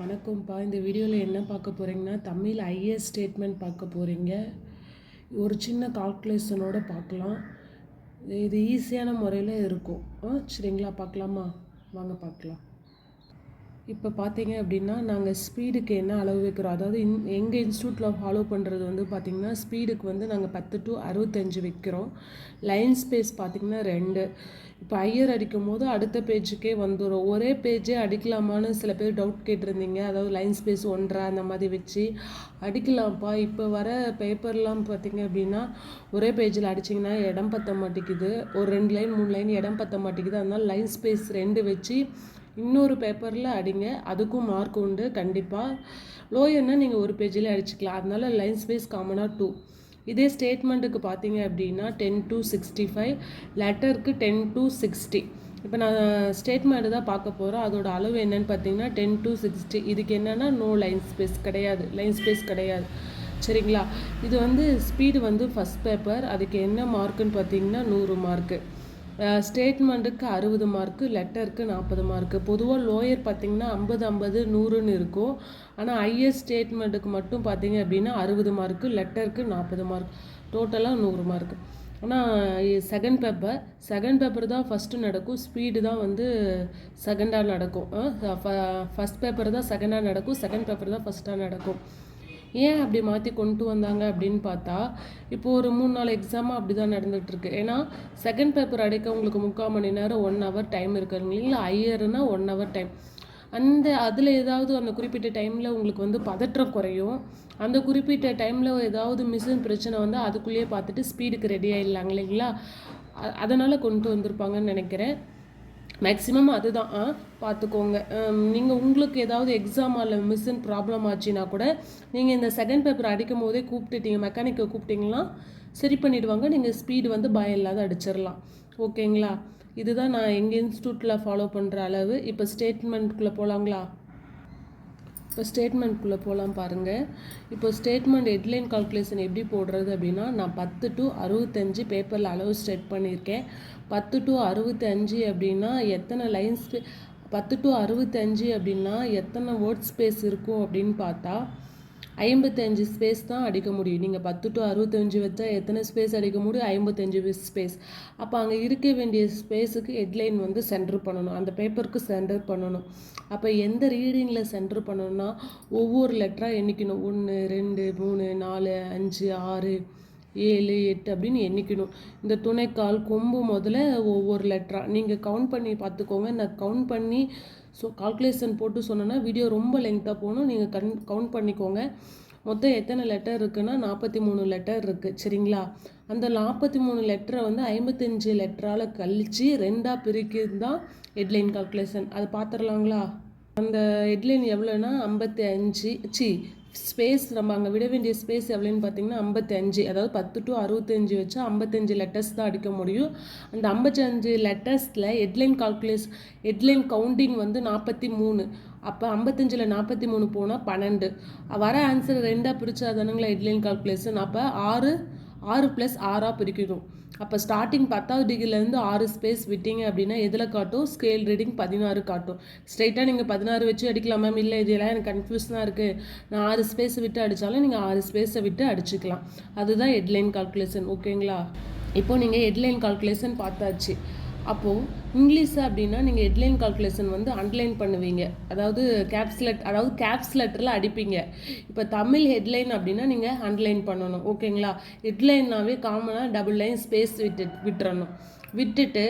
வணக்கம்ப்பா. இந்த வீடியோவில் என்ன பார்க்க போகிறீங்கன்னா தமிழ் ஐஎஸ் ஸ்டேட்மெண்ட் பார்க்க போகிறீங்க ஒரு சின்ன கால்குலேஷனோட பார்க்கலாம். இது ஈஸியான முறையில் இருக்கும். ஆ சரிங்களா பார்க்கலாமா? வாங்க பார்க்கலாம். இப்போ பார்த்தீங்க அப்படின்னா நாங்கள் ஸ்பீடுக்கு என்ன அளவு வைக்கிறோம்? அதாவது இன் எங்கள் இன்ஸ்டியூட்டில் ஃபாலோ பண்ணுறது வந்து பார்த்திங்கன்னா ஸ்பீடுக்கு வந்து நாங்கள் பத்து டு அறுபத்தஞ்சு வைக்கிறோம். லைன் ஸ்பேஸ் பார்த்திங்கன்னா ரெண்டு. இப்போ ஐயர் அடிக்கும் போது அடுத்த பேஜுக்கே வந்துடும் ஒரே பேஜே அடிக்கலாமான்னு சில பேர் டவுட் கேட்டிருந்தீங்க. அதாவது லைன் ஸ்பேஸ் ஒன்றரை அந்த மாதிரி வச்சு அடிக்கலாம்ப்பா. இப்போ வர பேப்பர்லாம் பார்த்தீங்க அப்படின்னா ஒரே பேஜில் அடிச்சிங்கன்னா இடம் பத்த மாட்டேங்குது. ஒரு ரெண்டு லைன் மூணு லைன் இடம் பத்த மாட்டேங்குது. அதனால் லைன் ஸ்பேஸ் ரெண்டு வச்சு இன்னொரு பேப்பரில் அடிங்க. அதுக்கும் மார்க் உண்டு. கண்டிப்பாக லோயர்னால் நீங்கள் ஒரு பேஜில் அடிச்சுக்கலாம். அதனால லைன் ஸ்பேஸ் காமனாக டூ இதே ஸ்டேட்மெண்ட்டுக்கு பார்த்தீங்க அப்படின்னா டென் டு சிக்ஸ்டி ஃபைவ் லெட்டருக்கு டென் டு சிக்ஸ்டி இப்போ நான் ஸ்டேட்மெண்ட் தான் பார்க்க போகிறோம் அதோட அளவு என்னன்னு பார்த்தீங்கன்னா டென் டு சிக்ஸ்டி இதுக்கு என்னென்னா நோ லைன் ஸ்பேஸ் கிடையாது. லைன் ஸ்பேஸ் கிடையாது. சரிங்களா? இது வந்து ஸ்பீடு வந்து ஃபஸ்ட் பேப்பர் அதுக்கு என்ன மார்க்குன்னு பார்த்தீங்கன்னா நூறு மார்க்கு ஸ்டேட்மெண்ட்டுக்கு அறுபது மார்க்கு லெட்டருக்கு நாற்பது மார்க்கு பொதுவாக லோயர் பார்த்திங்கன்னா ஐம்பது ஐம்பது நூறுன்னு இருக்கும். ஆனால் ஐஎஸ் ஸ்டேட்மெண்ட்டுக்கு மட்டும் பார்த்தீங்க அப்படின்னா அறுபது மார்க்கு லெட்டருக்கு நாற்பது மார்க் டோட்டலாக நூறு மார்க்கு ஆனால் செகண்ட் பேப்பர் செகண்ட் பேப்பர் தான் ஃபஸ்ட்டு நடக்கும். ஸ்பீடு தான் வந்து செகண்டாக நடக்கும். ஃபஸ்ட் பேப்பர் தான் செகண்டாக நடக்கும். செகண்ட் பேப்பர் தான் ஃபஸ்ட்டாக நடக்கும். ஏன் அப்படி மாற்றி கொண்டு வந்தாங்க அப்படின்னு பார்த்தா இப்போ ஒரு மூணு நாலு எக்ஸாமாக அப்படி தான் நடந்துகிட்ருக்கு ஏன்னா செகண்ட் பேப்பர் அடைக்க உங்களுக்கு முக்கால் மணி நேரம் ஒன் ஹவர் டைம் இருக்குங்க இல்லை ஐயர்னால் ஒன் ஹவர் டைம் அந்த அதில் ஏதாவது அந்த குறிப்பிட்ட டைமில் உங்களுக்கு வந்து பதற்றம் குறையும். அந்த குறிப்பிட்ட டைமில் ஏதாவது மிஷின் பிரச்சனை வந்து அதுக்குள்ளேயே பார்த்துட்டு ஸ்பீடுக்கு ரெடி ஆகிடலாங்க இல்லைங்களா? அதனால் கொண்டு வந்திருப்பாங்கன்னு நினைக்கிறேன். மேக்ஸிமம் அதுதான். பார்த்துக்கோங்க நீங்கள் உங்களுக்கு ஏதாவது எக்ஸாம் அல்ல மிஸ்ஸின் ப்ராப்ளம் ஆச்சுன்னா கூட நீங்கள் இந்த செகண்ட் பேப்பர் அடிக்கும் போதே கூப்பிட்டுட்டீங்க மெக்கானிக்கை கூப்பிட்டீங்கன்னா சரி பண்ணிவிடுவாங்க நீங்கள் ஸ்பீடு வந்து பயம் இல்லாத அடிச்சிடலாம். ஓகேங்களா இதுதான் நான் எங்கள் இன்ஸ்டியூட்டில் ஃபாலோ பண்ணுற அளவு. இப்போ ஸ்டேட்மெண்ட்குள்ளே போகலாங்களா இப்போ ஸ்டேட்மெண்ட்குள்ளே போகலாம் பாருங்கள் இப்போ ஸ்டேட்மெண்ட் ஹெட்லைன் கால்குலேஷன் எப்படி போடுறது அப்படின்னா நான் பத்து டு அறுபத்தஞ்சு பேப்பரில் அளவு ஸ்டேட் பண்ணியிருக்கேன். பத்து டு அறுபத்தஞ்சு அப்படின்னா எத்தனை லைன்ஸ் பத்து டு அறுபத்தஞ்சு அப்படின்னா எத்தனை வேர்ட் ஸ்பேஸ் இருக்கும் அப்படின்னு பார்த்தா ஐம்பத்தஞ்சு ஸ்பேஸ் தான் அடிக்க முடியும். நீங்கள் பத்து டு அறுபத்தஞ்சு வச்சா எத்தனை ஸ்பேஸ் அடிக்க முடியும்? ஐம்பத்தஞ்சு ஸ்பேஸ் அப்போ அங்கே இருக்க வேண்டிய ஸ்பேஸுக்கு ஹெட்லைன் வந்து சென்டர் பண்ணணும். அந்த பேப்பருக்கு சென்டர் பண்ணணும். அப்போ எந்த ரீடிங்கில் சென்டர் பண்ணணும்னா ஒவ்வொரு லெட்டராக எண்ணிக்கணும். ஒன்று ரெண்டு மூணு நாலு அஞ்சு ஆறு ஏழு எட்டு அப்படின்னு எண்ணிக்கணும். இந்த துணைக்கால் கொம்பு முதல்ல ஒவ்வொரு லெட்டராக நீங்கள் கவுண்ட் பண்ணி பார்த்துக்கோங்க. நான் கவுண்ட் பண்ணி ஸோ கால்குலேஷன் போட்டு சொன்னேன்னா வீடியோ ரொம்ப லெங்க்தாக போகணும். நீங்கள் கன் கவுண்ட் பண்ணிக்கோங்க. மொத்தம் எத்தனை லெட்டர் இருக்குன்னா நாற்பத்தி மூணு லெட்டர் இருக்குது சரிங்களா? அந்த நாற்பத்தி மூணு லெட்டரை வந்து ஐம்பத்தஞ்சு லெட்டரால் கழித்து ரெண்டாக பிரிக்கிறது தான் ஹெட்லைன் கால்குலேஷன் அதை பார்த்துடலாங்களா அந்த ஹெட்லைன் எவ்வளோன்னா ஐம்பத்தி அஞ்சு சி ஸ்பேஸ் நம்ம அங்கே விட வேண்டிய ஸ்பேஸ் எவ்வளோன்னு பார்த்தீங்கன்னா ஐம்பத்தஞ்சு. அதாவது பத்து டு அறுபத்தஞ்சு வச்சு ஐம்பத்தஞ்சு லெட்டர்ஸ் தான் அடிக்க முடியும். அந்த ஐம்பத்தஞ்சு லெட்டர்ஸில் ஹெட்லைன் கால்குலேஸ் ஹெட்லைன் கவுண்டிங் வந்து நாற்பத்தி மூணு. அப்போ ஐம்பத்தஞ்சில் நாற்பத்தி மூணு போனால் பன்னெண்டு. வர ஆன்சர் ரெண்டாக பிரித்தா தானுங்களா ஹெட்லைன் கால்குலேஷன் அப்போ ஆறு ஆறு ப்ளஸ் ஆறாக பிரிக்கணும். அப்போ ஸ்டார்டிங் பத்தாவது டிகிரிலேருந்து ஆறு ஸ்பேஸ் விட்டீங்க அப்படின்னா எதில் காட்டும்? ஸ்கேல் ரீடிங் பதினாறு காட்டும். ஸ்ட்ரைட்டாக நீங்கள் பதினாறு வச்சு அடிக்கலாம் மேம் இல்லை இதெல்லாம் எனக்கு கன்ஃபியூஸ்னாக இருக்குது நான் ஆறு ஸ்பேஸ் விட்டு அடித்தாலும் நீங்கள் ஆறு ஸ்பேஸை விட்டு அடிச்சுக்கலாம். அதுதான் ஹெட்லைன் கால்குலேஷன் ஓகேங்களா இப்போ நீங்கள் ஹெட்லைன் கால்குலேஷன் பார்த்தாச்சு. அப்போது இங்கிலீஷ் அப்படின்னா நீங்கள் ஹெட்லைன் கால்குலேஷன் வந்து அண்டர்லைன் பண்ணுவீங்க. அதாவது கேப்ஸ்லெட் அதாவது கேப்ஸ் லெட்டரில் அடிப்பீங்க. இப்போ தமிழ் ஹெட்லைன் அப்படின்னா நீங்கள் அண்டர்லைன் பண்ணணும். ஓகேங்களா? ஹெட்லைன்னாவே காமனாக டபுள் லைன் ஸ்பேஸ் விட்டு விட்டுறணும். விட்டுட்டு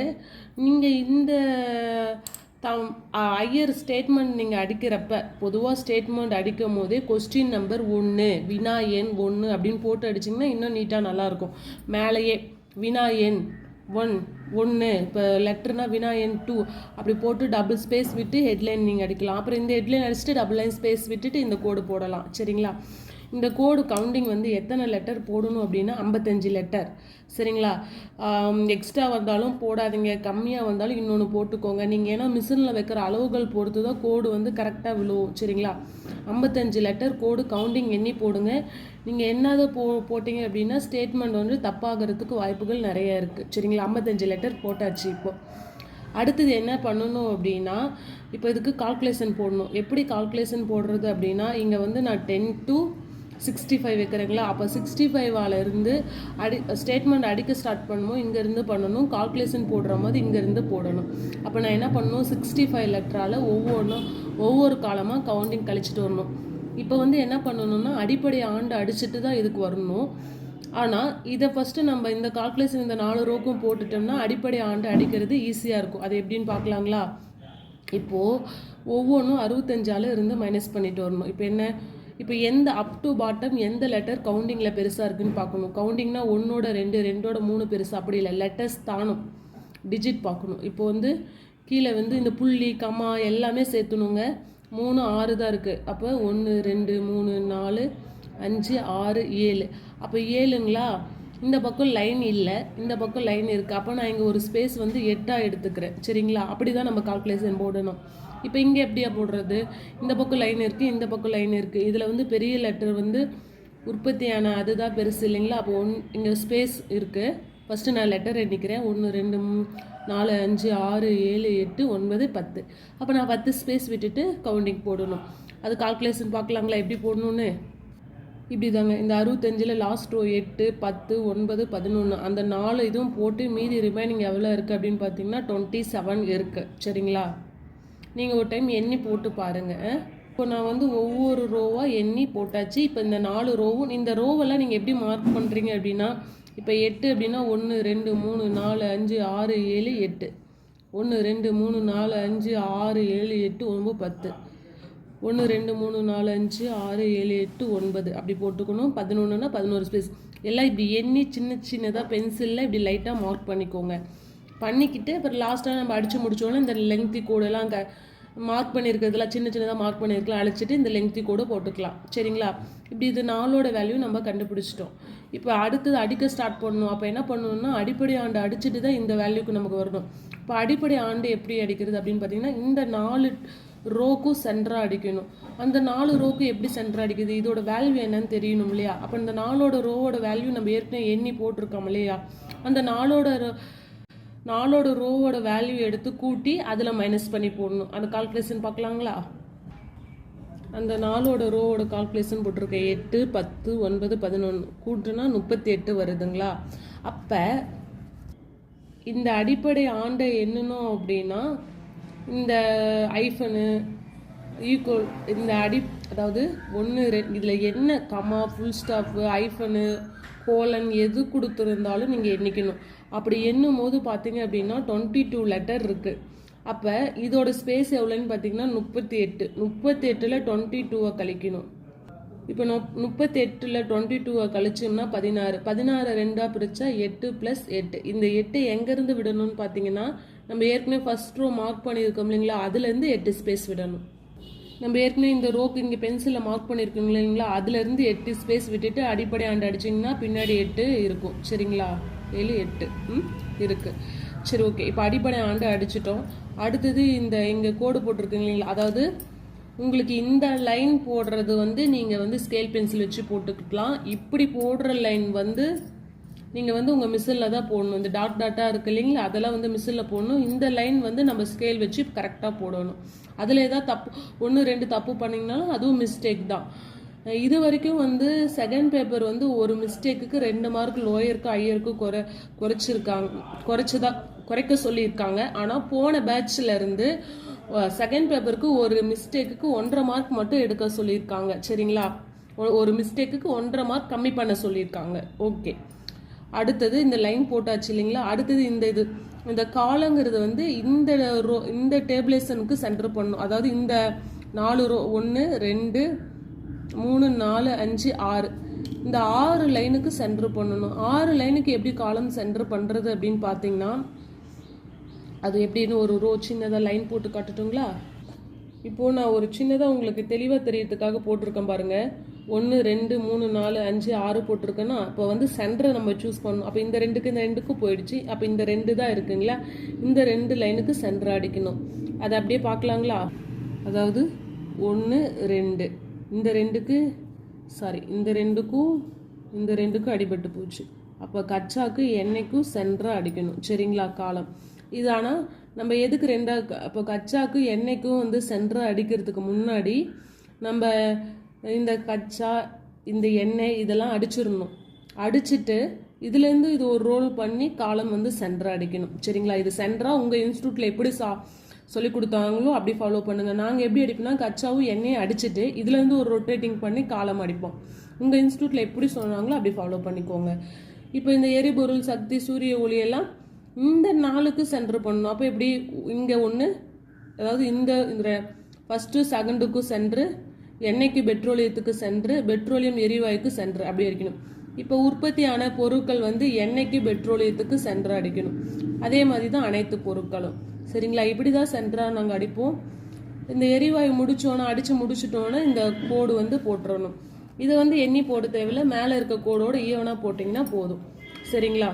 நீங்கள் இந்த தம் ஐயர் ஸ்டேட்மெண்ட் நீங்கள் அடிக்கிறப்ப பொதுவாக ஸ்டேட்மெண்ட் அடிக்கும் போதே கொஸ்டின் நம்பர் ஒன்று வினா எண் ஒன்று அப்படின்னு போட்டு அடிச்சிங்கன்னா இன்னும் நீட்டாக நல்லாயிருக்கும் மேலேயே வினா எண் ஒன் ஒன்று இப்போ லெட்டர்னா வினாயன் டூ அப்படி போட்டு டபுள் ஸ்பேஸ் விட்டு ஹெட்லைன் நீங்கள் அடிக்கலாம். அப்புறம் இந்த ஹெட்லைன் அடிச்சுட்டு டபுள் லைன் ஸ்பேஸ் விட்டுட்டு இந்த கோடு போடலாம். சரிங்களா? இந்த கோடு கவுண்டிங் வந்து எத்தனை லெட்டர் போடணும் அப்படின்னா ஐம்பத்தஞ்சு லெட்டர் சரிங்களா? எக்ஸ்ட்ரா வந்தாலும் போடாதீங்க. கம்மியாக வந்தாலும் இன்னொன்று போட்டுக்கோங்க. நீங்கள் ஏன்னா மிஷினில் வைக்கிற அளவுகள் பொறுத்து தான் கோடு வந்து கரெக்டாக விழுவும். சரிங்களா? ஐம்பத்தஞ்சு லெட்டர் கோடு கவுண்டிங் எண்ணி போடுங்க. நீங்கள் என்னதை போ போட்டிங்க அப்படின்னா ஸ்டேட்மெண்ட் வந்து தப்பாகிறதுக்கு வாய்ப்புகள் நிறைய இருக்குது சரிங்களா? ஐம்பத்தஞ்சு லெட்டர் போட்டாச்சு இப்போது அடுத்தது என்ன பண்ணணும் அப்படின்னா இப்போ இதுக்கு கால்குலேஷன் போடணும். எப்படி கால்குலேஷன் போடுறது அப்படின்னா இங்கே வந்து நான் டென் டு சிக்ஸ்டி ஃபைவ் வைக்கிறேங்களா? அப்போ சிக்ஸ்டி ஃபைவால இருந்து அடி ஸ்டேட்மெண்ட் அடிக்க ஸ்டார்ட் பண்ணணும் இங்கேருந்து பண்ணணும். கால்குலேஷன் போடுற மாதிரி இங்கேருந்து போடணும். அப்போ நான் என்ன பண்ணணும்? சிக்ஸ்டி ஃபைவ் லெட்டரால் ஒவ்வொன்றும் ஒவ்வொரு காலமாக கவுண்டிங் கழிச்சிட்டு வரணும். இப்போ வந்து என்ன பண்ணணும்னா அடிப்படை ஆண்டு அடிச்சுட்டு தான் இதுக்கு வரணும். ஆனால் இதை ஃபஸ்ட்டு நம்ம இந்த கால்குலேஷன் இந்த நாலு ரோக்கும் போட்டுட்டோம்னா அடிப்படை ஆண்டு அடிக்கிறது ஈஸியாக இருக்கும். அது எப்படின்னு பார்க்கலாங்களா? இப்போது ஒவ்வொன்றும் அறுபத்தஞ்சால இருந்து மைனஸ் பண்ணிட்டு வரணும். இப்போ என்ன? இப்போ எந்த அப் டு பாட்டம் எந்த லெட்டர் கவுண்டிங்கில் பெருசாக இருக்குதுன்னு பார்க்கணும். கவுண்டிங்னா ஒன்னோட ரெண்டு ரெண்டோட மூணு பெருசு. அப்படி இல்லை. லெட்டர்ஸ் தானும். டிஜிட் பார்க்கணும். இப்போ வந்து கீழே வந்து இந்த புள்ளி கம்மா எல்லாமே சேர்த்துணுங்க. மூணு ஆறு தான் இருக்குது அப்போ ஒன்று ரெண்டு மூணு நாலு அஞ்சு ஆறு ஏழு. அப்போ ஏழுங்களா? இந்த பக்கம் லைன் இல்லை. இந்த பக்கம் லைன் இருக்குது அப்போ நான் இங்கே ஒரு ஸ்பேஸ் வந்து எட்டாக எடுத்துக்கிறேன். சரிங்களா? அப்படி தான் நம்ம கால்குலேஷன் போடணும். இப்போ இங்கே எப்படியா போடுறது? இந்த பக்கம் லைன் இருக்குது இந்த பக்கம் லைன் இருக்குது இதில் வந்து பெரிய லெட்டர் வந்து உற்பத்தியான அதுதான் பெருசு இல்லைங்களா? அப்போ ஒன் இங்கே ஸ்பேஸ் இருக்குது ஃபஸ்ட்டு நான் லெட்டர் எண்ணிக்கிறேன் ஒன்று ரெண்டு மூணு நாலு அஞ்சு ஆறு ஏழு எட்டு ஒன்பது பத்து. அப்போ நான் பத்து ஸ்பேஸ் விட்டுட்டு கவுண்டிங் போடணும். அது கால்குலேஷன் பார்க்கலாங்களா? எப்படி போடணுன்னு இப்படி தாங்க இந்த அறுபத்தஞ்சில் லாஸ்ட் ரோ எட்டு பத்து ஒன்பது பதினொன்று அந்த நாலு இதுவும் போட்டு மீதி ரிமைனிங் எவ்வளோ இருக்குது அப்படின்னு பார்த்தீங்கன்னா டுவெண்ட்டி செவன் இருக்குது சரிங்களா? நீங்கள் ஒரு டைம் எண்ணி போட்டு பாருங்கள் இப்போ நான் வந்து ஒவ்வொரு ரோவாக எண்ணி போட்டாச்சு. இப்போ இந்த நாலு ரோவும் இந்த ரோவெல்லாம் நீங்கள் எப்படி மார்க் பண்ணுறீங்க அப்படின்னா இப்போ எட்டு அப்படின்னா ஒன்று ரெண்டு மூணு நாலு அஞ்சு ஆறு ஏழு எட்டு. ஒன்று ரெண்டு மூணு நாலு அஞ்சு ஆறு ஏழு எட்டு ஒன்பது பத்து. ஒன்று ரெண்டு மூணு நாலு அஞ்சு ஆறு ஏழு எட்டு ஒன்பது. அப்படி போட்டுக்கணும். பதினொன்றுனா பதினோரு ஸ்பேஸ் எல்லாம் இப்படி எண்ணி சின்ன சின்னதாக பென்சிலில் இப்படி லைட்டாக மார்க் பண்ணிக்கோங்க. பண்ணிக்கிட்டு அப்புறம் லாஸ்ட்டாக நம்ம அடித்து முடிச்சோன்னே இந்த லெங்க்தி கோடெல்லாம் க மார்க் பண்ணியிருக்கிறதுல சின்ன சின்னதாக மார்க் பண்ணியிருக்கலாம் அழைச்சிட்டு இந்த லெங்க்தி கூட போட்டுக்கலாம். சரிங்களா? இப்படி இது நாலோட வேல்யூ நம்ம கண்டுபிடிச்சிட்டோம். இப்போ அடுத்தது அடிக்க ஸ்டார்ட் பண்ணணும். அப்போ என்ன பண்ணணும்னா அடிப்படை ஆண்டு அடிச்சுட்டு தான் இந்த வேல்யூக்கு நமக்கு வரணும். இப்போ அடிப்படை ஆண்டு எப்படி அடிக்கிறது அப்படின்னு பார்த்தீங்கன்னா இந்த நாலு ரோக்கும் சென்டராக அடிக்கணும். அந்த நாலு ரோக்கும் எப்படி சென்டராக அடிக்குது? இதோட வேல்யூ என்னன்னு தெரியணும் இல்லையா? அப்போ இந்த நாலோட ரோவோட வேல்யூ நம்ம ஏற்கனவே எண்ணி போட்டிருக்கோம் இல்லையா? அந்த நாலோட நாலோட ரோவோட வேல்யூ எடுத்து கூட்டி அதில் மைனஸ் பண்ணி போடணும். அந்த கால்குலேஷன் பார்க்கலாங்களா? அந்த நாலோட ரோவோட கால்குலேஷன் போட்டிருக்கேன் எட்டு பத்து ஒன்பது பதினொன்று கூட்டுனா முப்பத்தி எட்டு வருதுங்களா? அப்போ இந்த அடிப்படை ஆண்டை என்னணும் அப்படின்னா இந்த ஐஃபனு ஈக்குவல் இந்த அடி அதாவது ஒன்று ரெ இதில் என்ன comma full stop hyphen colon எது கொடுத்துருந்தாலும் நீங்கள் எண்ணிக்கணும். அப்படி எண்ணும் போது பார்த்தீங்க அப்படின்னா டுவெண்ட்டி டூ லெட்டர் இருக்குது அப்போ இதோட ஸ்பேஸ் எவ்வளோன்னு பார்த்தீங்கன்னா முப்பத்தி எட்டு முப்பத்தி எட்டில் டுவெண்ட்டி டூவை கழிக்கணும். இப்போ நொ முப்பத்தி எட்டில் டுவெண்ட்டி டூவை கழிச்சோம்னா பதினாறு. பதினாறு ரெண்டாக பிரித்தா எட்டு ப்ளஸ் எட்டு. இந்த எட்டு எங்கேருந்து விடணும்னு பார்த்தீங்கன்னா நம்ம ஏற்கனவே ஃபர்ஸ்ட் ரோ மார்க் பண்ணியிருக்கோம் இல்லைங்களா? அதுலேருந்து எட்டு ஸ்பேஸ் விடணும். நம்ம ஏற்கனவே இந்த ரோக்கு இங்கே பென்சிலில் மார்க் பண்ணியிருக்கோம் இல்லைங்களா? அதுலேருந்து எட்டு ஸ்பேஸ் விட்டுட்டு அடிப்படை ஆண்டு அடிச்சிங்கன்னா பின்னாடி எட்டு இருக்கும். சரிங்களா? ஏழு எட்டு. ம் இருக்குது சரி ஓகே. இப்போ அடிப்படை ஆண்டு அடிச்சிட்டோம். அடுத்தது இந்த இங்கே கோடு போட்டிருக்கீங்க இல்லைங்களா? அதாவது உங்களுக்கு இந்த லைன் போடுறது வந்து நீங்கள் வந்து ஸ்கேல் பென்சில் வச்சு போட்டுக்கலாம். இப்படி போடுற லைன் வந்து நீங்கள் வந்து உங்கள் மிசிலில் தான் போடணும். இந்த டாட் டாட்டாக இருக்கு இல்லைங்களா? அதெல்லாம் வந்து மிஷினில் போடணும். இந்த லைன் வந்து நம்ம ஸ்கேல் வச்சு கரெக்டாக போடணும். அதில் ஏதாவது தப்பு ஒன்று ரெண்டு தப்பு பண்ணிங்கனாலும் அதுவும் மிஸ்டேக் தான். இது வரைக்கும் வந்து செகண்ட் பேப்பர் வந்து ஒரு மிஸ்டேக்குக்கு ரெண்டு மார்க் லோயருக்கு ஹையருக்கு குறை குறைச்சிருக்காங்க குறைச்சதா குறைக்க சொல்லியிருக்காங்க. ஆனால் போன பேட்ச்ல இருந்து செகண்ட் பேப்பருக்கு ஒரு மிஸ்டேக்குக்கு ஒன்றரை மார்க் மட்டும் எடுக்க சொல்லியிருக்காங்க. சரிங்களா? ஒரு மிஸ்டேக்குக்கு ஒன்றரை மார்க் கம்மி பண்ண சொல்லியிருக்காங்க. ஓகே அடுத்தது இந்த லைன் போட்டாச்சு இல்லைங்களா? அடுத்தது இந்த இது இந்த காலங்கிறது வந்து இந்த ரோ இந்த டேபிளேஷனுக்கு சென்டர் பண்ணும் அதாவது இந்த நாலு ரோ ஒன்று ரெண்டு மூணு நாலு அஞ்சு ஆறு. இந்த ஆறு லைனுக்கு சென்டர் பண்ணணும். ஆறு லைனுக்கு எப்படி காலம் சென்டர் பண்ணுறது அப்படின்னு பார்த்தீங்கன்னா அது எப்படின்னு ஒரு ரோ சின்னதாக லைன் போட்டு காட்டுட்டுங்களா? இப்போது நான் ஒரு சின்னதாக உங்களுக்கு தெளிவாக தெரியறதுக்காக போட்டிருக்கேன் பாருங்க. ஒன்று ரெண்டு மூணு நாலு அஞ்சு ஆறு போட்டிருக்கேன்னா இப்போ வந்து சென்டரை நம்ம சூஸ் பண்ணணும். அப்போ இந்த ரெண்டுக்கு இந்த ரெண்டுக்கும் போயிடுச்சு. அப்போ இந்த ரெண்டு தான் இருக்குங்களா? இந்த ரெண்டு லைனுக்கு சென்டர் அடிக்கணும். அதை அப்படியே பார்க்கலாங்களா? அதாவது ஒன்று ரெண்டு. இந்த ரெண்டுக்கு சாரி இந்த ரெண்டுக்கும் இந்த ரெண்டுக்கும் அடிபட்டு போச்சு. அப்போ கச்சாக்கு எண்ணெய்க்கும் சென்டராக அடிக்கணும். சரிங்களா காலம். இது ஆனால் நம்ம எதுக்கு ரெண்டா அப்போ கச்சாக்கு எண்ணெய்க்கும் வந்து சென்டராக அடிக்கிறதுக்கு முன்னாடி நம்ம இந்த கச்சா இந்த எண்ணெய் இதெல்லாம் அடிச்சிடணும். அடிச்சுட்டு இதுலேருந்து இது ஒரு ரோல் பண்ணி காலம் வந்து சென்டராக அடிக்கணும். சரிங்களா இது சென்டராக உங்கள் இன்ஸ்டியூட்டில் எப்படி சா சொல்லி கொடுத்தாங்களோ அப்படி ஃபாலோ பண்ணுங்கள் நாங்கள் எப்படி அடிப்போம்னா கச்சாவும் எண்ணெயை அடிச்சுட்டு இதுலேருந்து ஒரு ரொட்டேட்டிங் பண்ணி காலம் அடிப்போம். உங்கள் இன்ஸ்டியூட்டில் எப்படி சொன்னாங்களோ அப்படி ஃபாலோ பண்ணிக்கோங்க. இப்போ இந்த எரிபொருள் சக்தி சூரிய ஒளியெல்லாம் இந்த நாளுக்கு சென்டர் பண்ணணும். அப்போ எப்படி? இங்கே ஒன்று அதாவது இந்த இந்த ஃபஸ்ட்டு செகண்டுக்கும் சென்று எண்ணெய்க்கு பெட்ரோலியத்துக்கு சென்று பெட்ரோலியம் எரிவாயுக்கு சென்று அப்படி அடிக்கணும். இப்போ உற்பத்தியான பொருட்கள் வந்து எண்ணெய்க்கு பெட்ரோலியத்துக்கு சென்று அடிக்கணும். அதே மாதிரி தான் அனைத்து பொருட்களும். சரிங்களா? இப்படி தான் சென்டராக நாங்கள் அடிப்போம். இந்த எரிவாயு முடித்தோன்னா அடித்து முடிச்சிட்டோன்னா இந்த கோடு வந்து போட்டுறணும். இதை வந்து எண்ணி போட தேவையில்ல. மேலே இருக்க கோடோடு ஈவனாக போட்டிங்கன்னா போதும். சரிங்களா?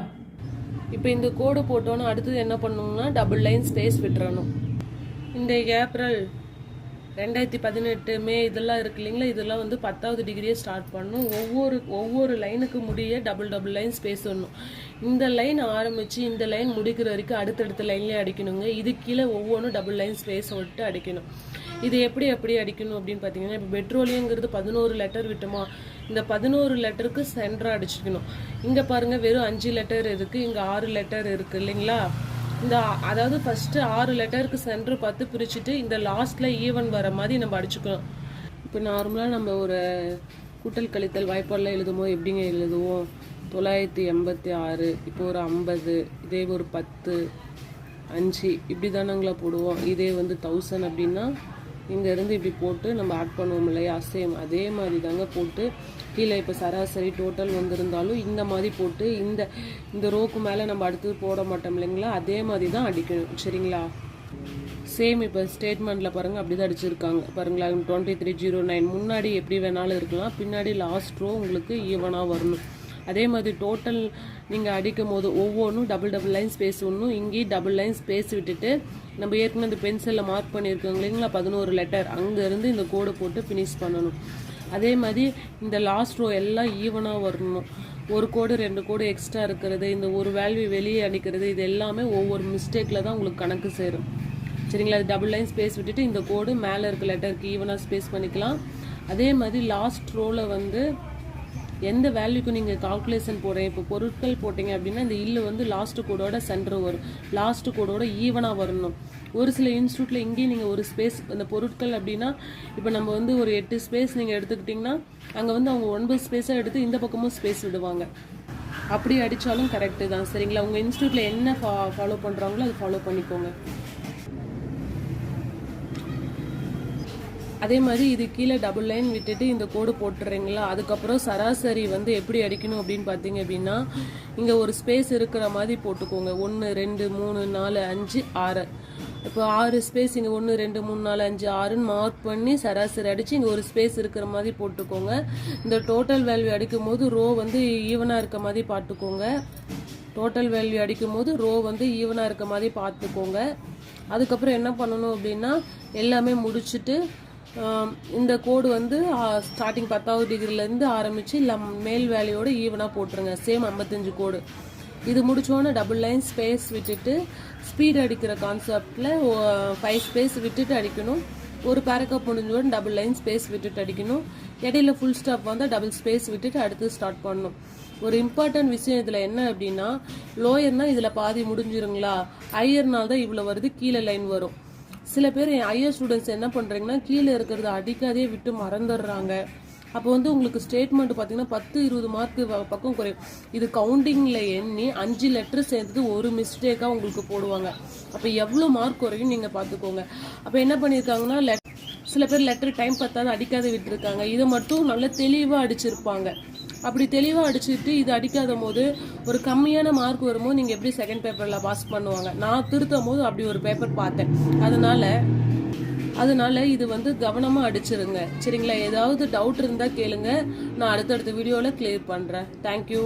இப்போ இந்த கோடு போட்டோன்னா அடுத்தது என்ன பண்ணணும்னா டபுள் லைன் ஸ்பேஸ் விட்டுறணும். இந்த ஏப்ரல் ரெண்டாயிரத்தி பதினெட்டு மே இதெல்லாம் இருக்கு இல்லைங்களா? இதெல்லாம் வந்து பத்தாவது டிகிரியே ஸ்டார்ட் பண்ணணும் ஒவ்வொரு ஒவ்வொரு லைனுக்கு முடிய டபுள் டபுள் லைன்ஸ் பேசணும். இந்த லைன் ஆரம்பித்து இந்த லைன் முடிக்கிற வரைக்கும் அடுத்தடுத்த லைன்லேயே அடிக்கணுங்க. இது கீழே ஒவ்வொன்றும் டபுள் லைன் ஸ்பேஸ் விட்டு அடிக்கணும். இது எப்படி எப்படி அடிக்கணும் அப்படின்னு பார்த்தீங்கன்னா இப்போ பெட்ரோலியங்கிறது பதினோரு லெட்டர் விட்டோமா? இந்த பதினோரு லெட்டருக்கு சென்டராக அடிச்சுக்கணும். இங்கே பாருங்கள் வெறும் அஞ்சு லெட்டர் இருக்குது இங்கே ஆறு லெட்டர் இருக்குது இல்லைங்களா? இந்த அதாவது ஃபஸ்ட்டு ஆறு லெட்டருக்கு சென்ட்ரு பார்த்து பிரிச்சுட்டு இந்த லாஸ்ட்டில் ஈவன் வர மாதிரி நம்ம அடிச்சுக்கணும். இப்போ நார்மலாக நம்ம ஒரு கூட்டல் கழித்தல் வாய்ப்பாடெலாம் எழுதும்போது எப்படிங்க எழுதுவோம்? தொள்ளாயிரத்தி எண்பத்தி ஆறு இப்போ ஒரு ஐம்பது இதே ஒரு பத்து அஞ்சு இப்படி தானங்களா போடுவோம். இதே வந்து தௌசண்ட் அப்படின்னா இங்கேருந்து இப்படி போட்டு நம்ம ஆட் பண்ணுவோம் இல்லையா? சேம் அதே மாதிரி தாங்க போட்டு கீழே இப்போ சராசரி டோட்டல் வந்திருந்தாலும் இந்த மாதிரி போட்டு இந்த இந்த ரோக்கு மேலே நம்ம அடுத்தது போட மாட்டோம் இல்லைங்களா? அதே மாதிரி தான் அடிக்கணும். சரிங்களா? சேம் இப்போ ஸ்டேட்மெண்ட்டில் பாருங்கள் அப்படி தான் அடிச்சிருக்காங்க. பாருங்களா டுவெண்ட்டி த்ரீ ஜீரோ நைன் முன்னாடி எப்படி வேணாலும் இருக்கலாம். பின்னாடி லாஸ்ட் ரோ உங்களுக்கு ஈவனாக வரணும். அதே மாதிரி டோட்டல் நீங்கள் அடிக்கும் போது ஒவ்வொன்றும் டபுள் டபுள் லைன் ஸ்பேஸ் ஒன்றும் இங்கேயும் டபுள் லைன் ஸ்பேஸ் விட்டுட்டு நம்ம ஏற்கனவே இந்த பென்சிலில் மார்க் பண்ணியிருக்கோங்க இல்லைங்களா? பதினோரு லெட்டர் அங்கேருந்து இந்த கோடு போட்டு ஃபினிஷ் பண்ணணும். அதே மாதிரி இந்த லாஸ்ட் ரோ எல்லாம் ஈவனாக வரணும். ஒரு கோடு ரெண்டு கோடு எக்ஸ்ட்ரா இருக்கிறது இந்த ஒரு வேல்யூ வெளியே அடிக்கிறது இது எல்லாமே ஒவ்வொரு மிஸ்டேக்கில் தான் உங்களுக்கு கணக்கு சேரும். சரிங்களா? அது டபுள் லைன் ஸ்பேஸ் விட்டுட்டு இந்த கோடு மேலே இருக்க லெட்டருக்கு ஈவனாக ஸ்பேஸ் பண்ணிக்கலாம். அதே மாதிரி லாஸ்ட் ரோவில் வந்து எந்த வேல்யூக்கு நீங்கள் கால்குலேஷன் போடுறீங்க? இப்போ பொருட்கள் போட்டீங்க அப்படின்னா இந்த இல்லு வந்து லாஸ்ட்டு கோடோட சென்டர் வரும். லாஸ்ட்டு கோடோட ஈவனாக வரணும். ஒரு சில இன்ஸ்டியூட்டில் இங்கேயும் நீங்கள் ஒரு ஸ்பேஸ் அந்த பொருட்கள் அப்படின்னா இப்போ நம்ம வந்து ஒரு எட்டு ஸ்பேஸ் நீங்கள் எடுத்துக்கிட்டிங்கன்னா அங்கே வந்து அவங்க ஒன்பது ஸ்பேஸாக எடுத்து இந்த பக்கமும் ஸ்பேஸ் விடுவாங்க. அப்படி அடித்தாலும் கரெக்டு தான். சரிங்களா? உங்கள் இன்ஸ்டியூட்டில் என்ன ஃபா ஃபாலோ பண்ணுறாங்களோ அது ஃபாலோ பண்ணிக்கோங்க. அதே மாதிரி இது கீழே டபுள் லைன் விட்டுட்டு இந்த கோடு போட்டுறீங்களா? அதுக்கப்புறம் சராசரி வந்து எப்படி அடிக்கணும் அப்படின்னு பார்த்தீங்க அப்படின்னா இங்கே ஒரு ஸ்பேஸ் இருக்கிற மாதிரி போட்டுக்கோங்க. ஒன்று ரெண்டு மூணு நாலு அஞ்சு ஆறு. இப்போ ஆறு ஸ்பேஸ் இங்கே ஒன்று ரெண்டு மூணு நாலு அஞ்சு ஆறுன்னு மார்க் பண்ணி சராசரி அடித்து இங்கே ஒரு ஸ்பேஸ் இருக்கிற மாதிரி போட்டுக்கோங்க. இந்த டோட்டல் வேல்யூ அடிக்கும் போது ரோ வந்து ஈவனாக இருக்க மாதிரி பார்த்துக்கோங்க. டோட்டல் வேல்யூ அடிக்கும் போது ரோ வந்து ஈவனாக இருக்க மாதிரி பார்த்துக்கோங்க. அதுக்கப்புறம் என்ன பண்ணணும் அப்படின்னா எல்லாமே முடிச்சுட்டு இந்த கோடு வந்து ஸ்டார்டிங் பத்தாவது டிகிரிலேருந்து ஆரம்பித்து இல்லை மேல் வேலையோட ஈவனாக போட்டுருங்க. சேம் ஐம்பத்தஞ்சு கோடு இது முடித்தோன்னே டபுள் லைன் ஸ்பேஸ் விட்டுட்டு ஸ்பீட் அடிக்கிற கான்செப்டில் ஃபைவ் ஸ்பேஸ் விட்டுட்டு அடிக்கணும். ஒரு பேரக்கப் முடிஞ்சோடனே டபுள் லைன் ஸ்பேஸ் விட்டுட்டு அடிக்கணும். இடையில ஃபுல் ஸ்டாப் வந்தால் டபுள் ஸ்பேஸ் விட்டுட்டு அடுத்து ஸ்டார்ட் பண்ணணும். ஒரு இம்பார்ட்டன்ட் விஷயம் இதில் என்ன அப்படின்னா லோயர்னால் இதில் பாதி முடிஞ்சிருங்களா? ஹையர்னால் தான் இவ்வளோ வருது கீழே லைன் வரும். சில பேர் ஐயர் ஸ்டூடெண்ட்ஸ் என்ன பண்ணுறீங்கன்னா கீழே இருக்கிறத அடிக்காதே விட்டு மறந்துடுறாங்க. அப்போ வந்து உங்களுக்கு ஸ்டேட்மெண்ட் பார்த்தீங்கன்னா பத்து இருபது மார்க்கு பக்கம் குறையும். இது கவுண்டிங்கில் எண்ணி அஞ்சு லெட்டர் சேர்த்து ஒரு மிஸ்டேக்காக உங்களுக்கு போடுவாங்க. அப்போ எவ்வளோ மார்க் குறையும் நீங்கள் பார்த்துக்கோங்க. அப்போ என்ன பண்ணியிருக்காங்கன்னா லெட் சில பேர் லெட்டர் டைம் பத்தாது அடிக்காத விட்டுருக்காங்க. இதை மட்டும் நல்ல தெளிவாக அடிச்சிருப்பாங்க. அப்படி தெளிவாக அடிச்சுட்டு இது அடிக்காத போது ஒரு கம்மியான மார்க் வரும்போது நீங்கள் எப்படி செகண்ட் பேப்பரில் பாஸ் பண்ணுவாங்க? நான் திருத்தும் போது அப்படி ஒரு பேப்பர் பார்த்தேன். அதனால அதனால இது வந்து கவனமாக அடிச்சிருங்க. சரிங்களா? ஏதாவது டவுட் இருந்தால் கேளுங்க. நான் அடுத்தடுத்த வீடியோவில் கிளியர் பண்ணுறேன் தேங்க்யூ